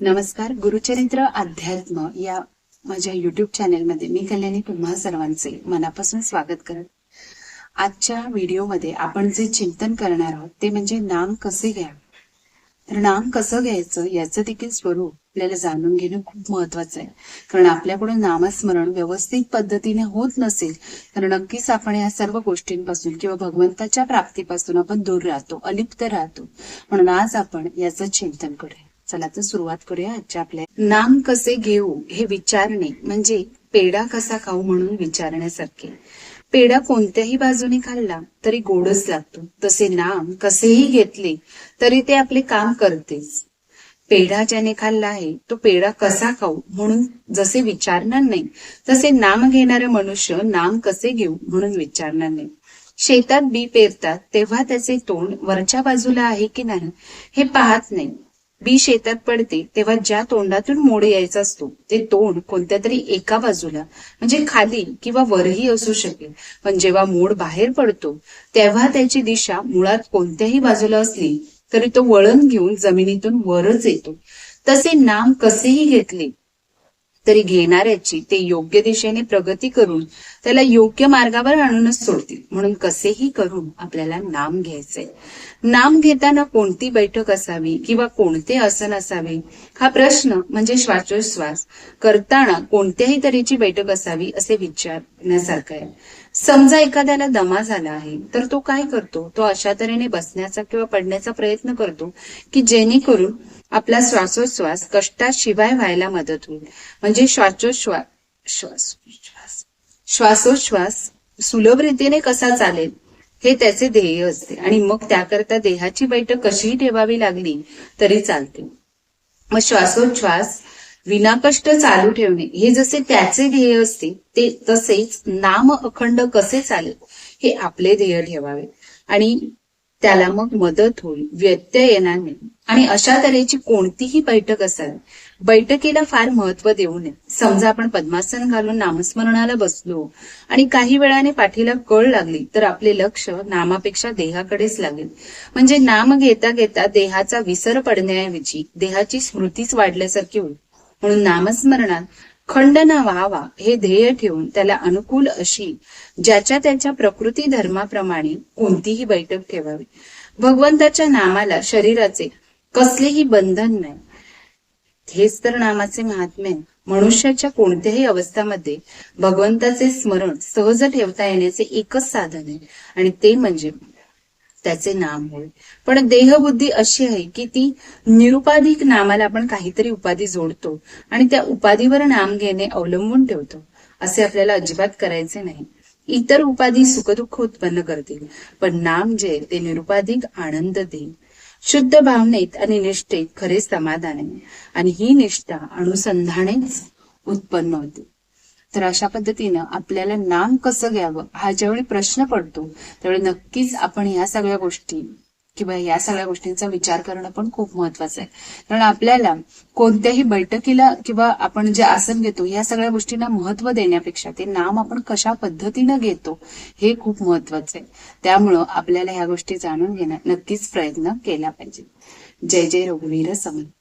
नमस्कार गुरुचरित्र अध्यात्म या माझ्या युट्यूब चॅनेलमध्ये मी कल्याणी तुम्हा सर्वांचे मनापासून स्वागत करत. आजच्या व्हिडिओमध्ये आपण जे चिंतन करणार आहोत ते म्हणजे नाम कसे घ्या तर नाम कसं घ्यायचं याचं देखील स्वरूप आपल्याला जाणून घेणं खूप महत्वाचं आहे. कारण आपल्याकडून नामस्मरण व्यवस्थित पद्धतीने होत नसेल तर नक्कीच आपण या सर्व गोष्टींपासून किंवा भगवंताच्या प्राप्तीपासून आपण दूर राहतो अलिप्त राहतो. म्हणून आज आपण याचं चिंतन करूया. चला तर सुरुवात करूया आजच्या आपल्या. नाम कसे घेऊ हे विचारणे म्हणजे पेढा कसा खाऊ म्हणून विचारण्यासारखे. पेढा कोणत्याही बाजूने खाल्ला तरी गोडच लागतो. तसे नाम कसेही घेतले तरी ते आपले काम करतेच. पेढा ज्याने खाल्ला आहे तो पेढा कसा खाऊ म्हणून जसे विचारणार नाही तसे नाम घेणारे मनुष्य नाम कसे घेऊ म्हणून विचारणार नाही. शेतात बी पेरतात तेव्हा त्याचे तोंड वरच्या बाजूला आहे की नाही हे पाहत नाही. बी शेतात पडते तेव्हा ज्या तोंडातून मोड यायचा असतो ते तोंड कोणत्या तरी एका बाजूला म्हणजे खाली किंवा वरही असू शकेल. पण जेव्हा मोड बाहेर पडतो तेव्हा त्याची दिशा मुळात कोणत्याही बाजूला असली तरी तो वळण घेऊन जमिनीतून वरच येतो. तसे नाम कसेही घेतले तरी घेणाऱ्याची ते योग्य दिशेने प्रगती करून त्याला योग्य मार्गावर आणूनच सोडतील. म्हणून कसेही करून आपल्याला नाम घ्यायचे नाम घेताना कोणती बैठक असावी किंवा कोणते आसन असावे? हा प्रश्न म्हणजे श्वासोश्वास करताना कोणत्याही तऱ्हेची बैठक असावी असे विचारण्यासारखं आहे. समजा एखाद्याला दमा झाला आहे तर तो काय करतो? तो अशा तऱ्हेने बसण्याचा किंवा पडण्याचा प्रयत्न करतो की जेणेकरून आपला श्वासोश्वास कष्टाशिवाय व्हायला मदत होईल. म्हणजे श्वासोश्वास श्वासोश्वास सुलभ रीतीने कसा चालेल हे त्याचे ध्येय असते. आणि मग त्याकरता देहाची बैठक कशीही ठेवावी लागली तरी चालते. मग श्वासोच्छ्वास विनाकष्ट चालू ठेवणे हे जसे त्याचे ध्येय असते ते तसेच नाम अखंड कसे चालेल हे आपले ध्येय ठेवावे. आणि त्याला मग मदत होईल व्यत्यय येणार नाही. आणि अशा तऱ्हेची कोणतीही बैठक असावी बैठकीला फार महत्त्व देऊ नये. समजा आपण पद्मासन घालून नामस्मरणाला बसलो आणि काही वेळाने पाठीला कळ लागली तर आपले लक्ष नामापेक्षा देहाकडेच लागेल. म्हणजे नाम घेता घेता देहाचा विसर पडण्याऐवजी देहाची स्मृतीच वाढल्यासारखी होईल. म्हणून नामस्मरणात खंड न व्हावा हे ध्येय ठेवून त्याला अनुकूल अशी ज्याच्या त्याच्या प्रकृती धर्माप्रमाणे कोणतीही बैठक ठेवावी. भगवंताच्या नामाला शरीराचे कसलेही बंधन नाही. हेच तर नामाचे महात्म्य मनुष्याच्या कोणत्याही अवस्थामध्ये भगवंताचे स्मरण सहज ठेवता येण्याचे एकच साधन आहे. आणि ते म्हणजे त्याचे नाम होय. पण देहबुद्धी अशी आहे की ती निरुपाधिक नामाला आपण काहीतरी उपाधी जोडतो आणि त्या उपाधीवर नाम घेणे अवलंबून ठेवतो. असे आपल्याला अजिबात करायचे नाही. इतर उपाधी सुखदुःख उत्पन्न करतील पण नाम जे ते निरुपाधिक आनंद देईल. शुद्ध भावनेत आणि निष्ठेत खरे समाधान आहे आणि ही निष्ठा अनुसंधानेच उत्पन्न होते. तर अशा पद्धतीनं आपल्याला नाम कसं घ्यावं हा ज्यावेळी प्रश्न पडतो त्यावेळी नक्कीच आपण या सगळ्या गोष्टी किंवा या सगळ्या गोष्टींचा विचार करणं पण खूप महत्वाचं आहे. कारण आपल्याला कोणत्याही बैठकीला किंवा आपण जे आसन घेतो या सगळ्या गोष्टींना महत्त्व देण्यापेक्षा ते नाम आपण कशा पद्धतीनं घेतो हे खूप महत्वाचं आहे. त्यामुळं आपल्याला ह्या गोष्टी जाणून घेण्यात नक्कीच प्रयत्न केला पाहिजे. जय जय रघुवीर समर्थ